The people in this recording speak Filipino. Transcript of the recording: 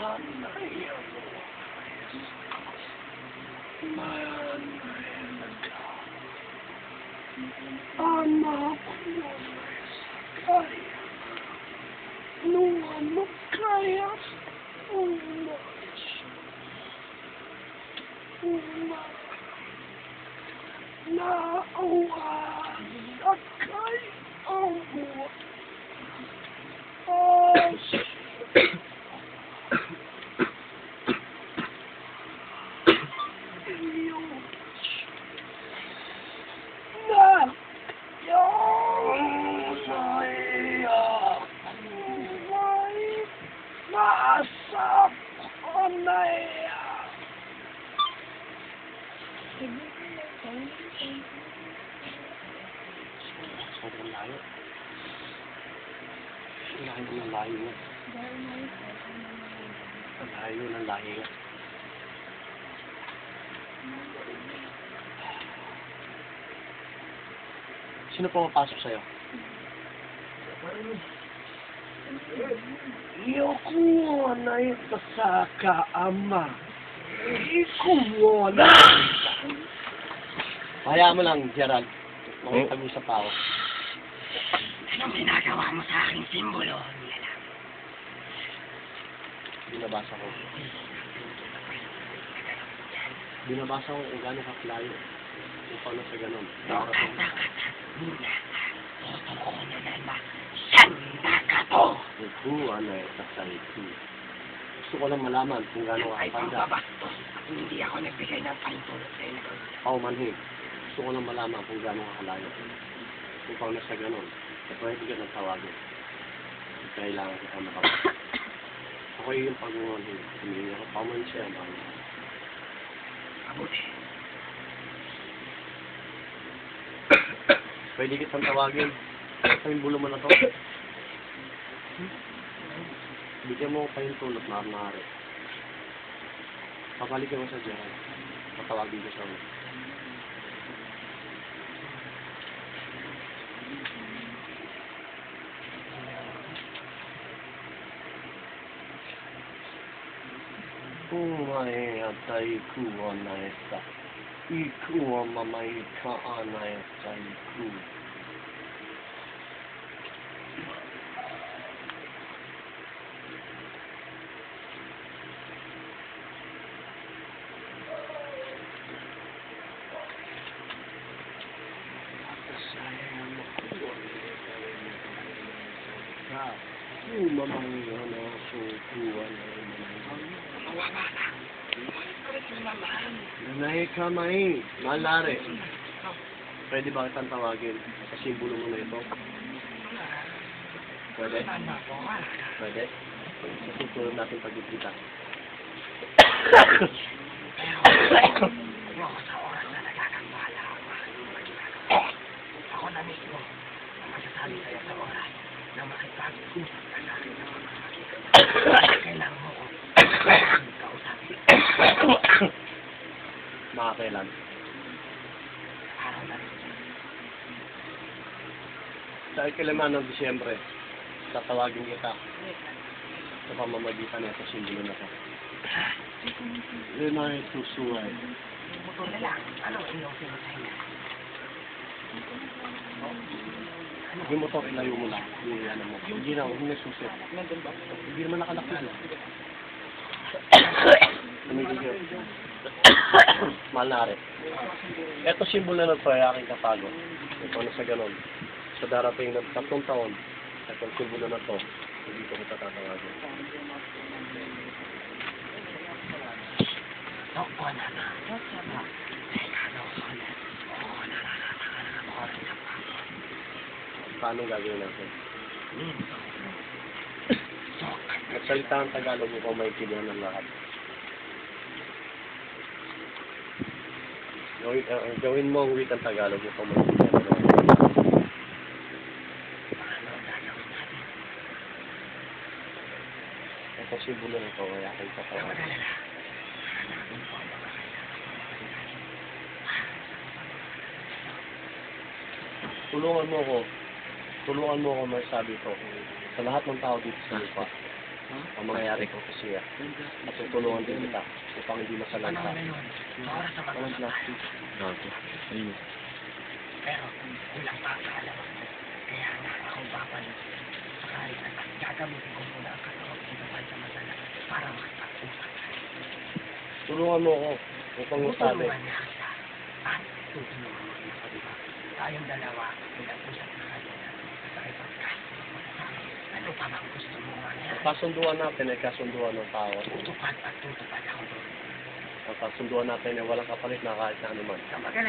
Ama ko kaya. Nua mo kaya. Layo. Ang layo ng layo niya. Ang layo ng layo niya. Sino pumapasok sa'yo? Yokuwa na ito sa kaama. Ikuwa na. Hayaan mo lang, Gerald. Makipag-usap pa ako. Anong ginagawa mo sa aking simbolo? Binabasa ko. Binabasa ko kung gaano kaklayo. Kung paano sa ganun. Totoo na naman. Sanda ka to! Ito, ano eh, kasay ko. Gusto ko lang malaman kung gaano Ay, kapanda. pambabastos. Hindi ako nagbigay ng pahintulot sa iyo. Ako manhin. Gusto ko lang malaman kung gaano kakalayo. Kung paano sa ganun. Eh, pwede ka nang tawagin. Kailangan kita makapag. Ako yung pag-umanhin. Humingi ako paman siya. Bang, Mabuti. pwede kitang tawagin. Sa yung bulo mo na to. Bigyan mo pa yung tulot na maaari. Papalikin mo sa Gerald. Patawagin ko おえやったーくわなえさいくわまま行かあなえさ行くうままに Nanay kamay, malare. Pwede ba kitang tawagin sa simbolo mo na ito? Pwede? Pwede? Sa susunod natin pagkikita. Ako na mismo ang masasabi sa'yo sa oras na makipag-usap ka sa akin ng mga makikita. Kailangan mo ko kausapin. Na rin. Sa ikalaman ng Disyembre, tatawagin kita sa pamamagitan sa simbolo na to. Yun ay susuway. Lang. Yung motor, ilayo mo lang. Yung ano mo. Hindi na, hindi na susi. Hindi naman nakalakad. Tumigil yun. Malnare. Ito simbolo na to ay aking katago. Ito na sa ganon. Sa darating ng tatlong taon, itong simbolo na to, hindi ko kita tatawagin. Opo na na. Sa pako. Paano gagawin natin? Hmm. Sok. Magsalita ang Tagalog mo kung maintindihan ng lahat. Gawin, uh, gawin mo ang wikang Tagalog mo kung? Ito simbolo na to ay aking Huwag tatawagin. mag-alala. Hanapin ko ang mga kailangan. Tulungan mo ko. Tulungan mo ako masabi to sa lahat ng tao dito sa lupa ang mangyayari ko kasi siya. At tutulungan din kita upang hindi na oras na Walang plastic. Pero, kulang pa ang kaalaman. Kaya nga ako babalik. Sakali at gagamitin ko muna ang katawan ko na pansamantala para makapag-usap tayo. Tulungan mo ako upang masabi. Tutulungan niya kita. At tutulungan mo rin ako? Tayong dalawa, pinag-usap na kanina sa ipagkas. Ano pa bang gusto mo mangyari? Kasunduan natin ay kasunduan ng tao. Tutupad at tutupad ako doon. Ang kasunduan natin ay walang kapalit na kahit na anuman.